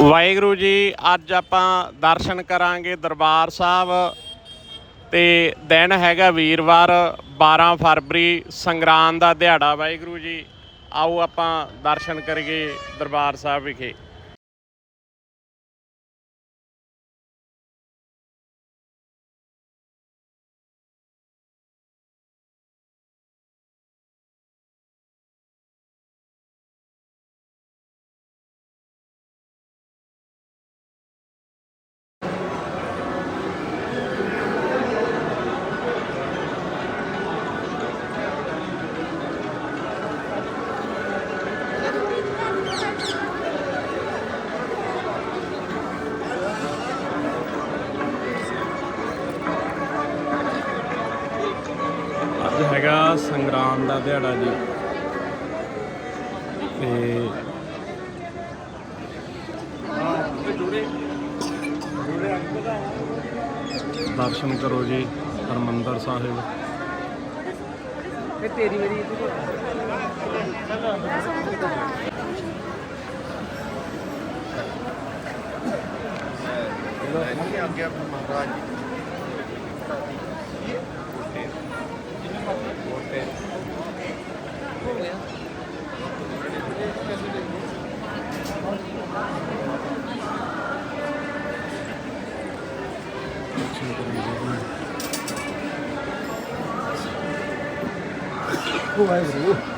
ਵਾਹਿਗੁਰੂ ਜੀ, ਅੱਜ ਆਪਾਂ ਦਰਸ਼ਨ ਕਰਾਂਗੇ ਦਰਬਾਰ ਸਾਹਿਬ ਤੇ ਦਿਨ ਹੈਗਾ ਵੀਰਵਾਰ 12 ਫਰਵਰੀ, ਸੰਗਰਾਂਦ ਦਾ ਦਿਹਾੜਾ ਵਾਹਿਗੁਰੂ ਜੀ। ਆਓ ਆਪਾਂ ਦਰਸ਼ਨ ਕਰੀਏ ਦਰਬਾਰ ਸਾਹਿਬ ਵਿਖੇ। ਹੈਗਾ ਸੰਗਰਾਮ ਦਾ ਦਿਹਾੜਾ ਜੀ। ਤੇ ਦਰਸ਼ਨ ਕਰੋ ਜੀ ਹਰਮੰਦਰ ਸਾਹਿਬ। ਇਹ ਤੇਰੀ ਮੇਰੀ 친구들이. 그거 말고.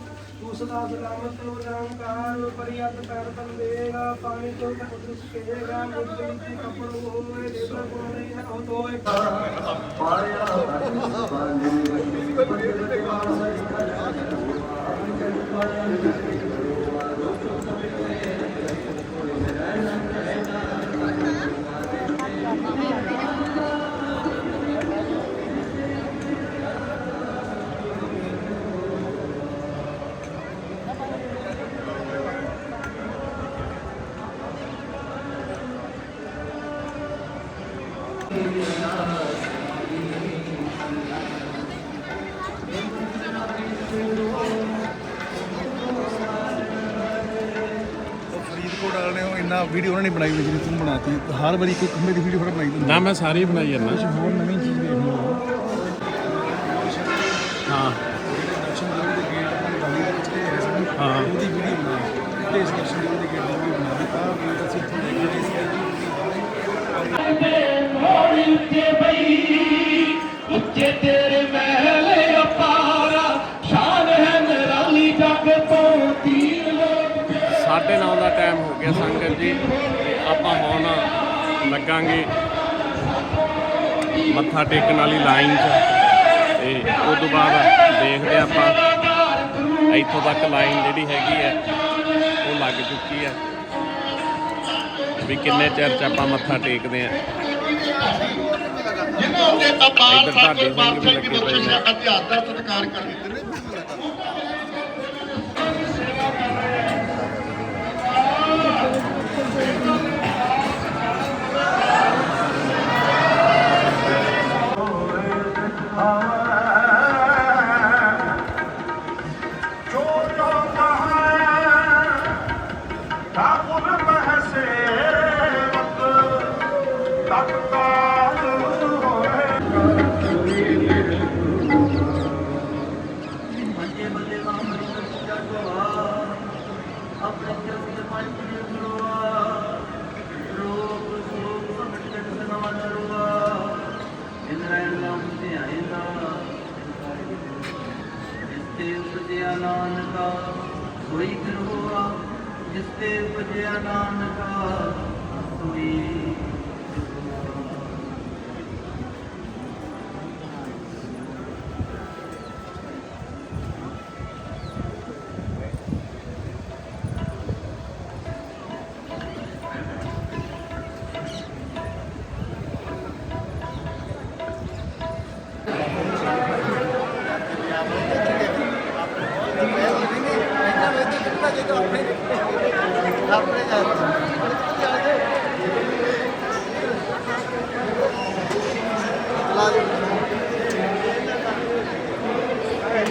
ਉਸ ਦਾ ਸਲਾਮਤ ਹੋ ਨਿਰੰਕਾਰ ਪਰਿਅਤ ਪੈਰ ਬੰਦੇਗਾ ਪਾਣੀ ਤੋਂ ਕੁਦਰਤ ਕਹੇਗਾ ਮੁਝੇ ਦੀ ਕਪੜ ਹੋਏ ਦੇਵਰ ਕੋ ਨਹੀਂ ਤੋਏ ਉਹ ਫਰੀਦਕੋਟ ਵਾਲਿਆਂ ਨੇ ਉਹ ਇੰਨਾ ਵੀਡੀਓ ਉਹਨਾਂ ਨੇ ਬਣਾਈ ਹੋਈ ਜਿਹੜੀ ਤੂੰ ਬਣਾਤੀ। ਹਰ ਵਾਰੀ ਕੋਈ ਖੰਭੇ ਦੀ ਵੀਡੀਓ ਫੜਾ ਬਣਾਈ ਦਿੰਦੇ ਨਾ ਮੈਂ ਸਾਰੀ ਬਣਾਈ ਜਾਂਦਾ ਕੁਝ ਹੋਰ ਨਵੀਂ ਚੀਜ਼ ਦੇਖਣੀ ਹਾਂ। ਦਰਸ਼ਨ ਦੇਵੀ ਦੇ ਗੇਟ ਆਪਾਂ ਗਲੀ ਦੇ ਵਿੱਚ ਤੇ ਗਏ ਸੀ ਹਾਂ। ਉਹਦੀ ਵੀਡੀਓ ਬਣਾਈ ਤੇ ਇਸ ਦਰਸ਼ਨ ਦੇ ਗੇਟ ਦੀ ਵੀਡੀਓ ਬਣਾ ਦਿੱਤਾ ਗੇਟ ਅਸੀਂ ਇੱਥੋਂ ਦੇਖ ਰਹੇ ਸੀ ਉੱਚੇ ਬਈ, ਉੱਚੇ ਤੇਰੇ ਮਹਿਲ ਅਪਾਰਾ ਸ਼ਾਨ ਹੈ ਨਿਰਾਲੀ ਜਗ ਤੋਂ ਤੀਰ ਲੋਕ ਸਾਢੇ ਨੌ ਦਾ ਟਾਈਮ ਹੋ ਗਿਆ ਸੰਗਤ ਜੀ। ਤੇ ਆਪਾਂ ਹੁਣ ਲੱਗਾਂਗੇ ਮੱਥਾ ਟੇਕਣ ਵਾਲੀ ਲਾਈਨ 'ਚ। ਤੇ ਉਸ ਤੋਂ ਬਾਅਦ ਦੇਖਦੇ ਹਾਂ ਆਪਾਂ ਇੱਥੋਂ ਤੱਕ ਲਾਈਨ ਜਿਹੜੀ ਹੈਗੀ ਹੈ, ਉਹ ਲੱਗ ਚੁੱਕੀ ਹੈ। ਵੀ ਕਿੰਨੇ ਚਿਰ 'ਚ ਆਪਾਂ ਮੱਥਾ ਟੇਕਦੇ ਹਾਂ। ਜਿਨ੍ਹਾਂ ਦੇ ਅਪਾਰ ਇੱਧਰ ਤੁਹਾਡੇ ਸਤਿ ਸਿੰਘ ਵੀ ਲੱਗੇ ਪਏ ਨੇ। ਅਧਿਆਤਮ ਦਾ ਸਤਿਕਾਰ ਕਰ ਨਾਨਕਾ ਕੋਈ ਕਰੋਆ ਜਿਸ ਤੇ ਉਪਜਿਆ ਨਾਨਕਾ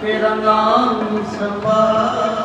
ਤੇਰਾ ਨਾਮ ਸਭਾ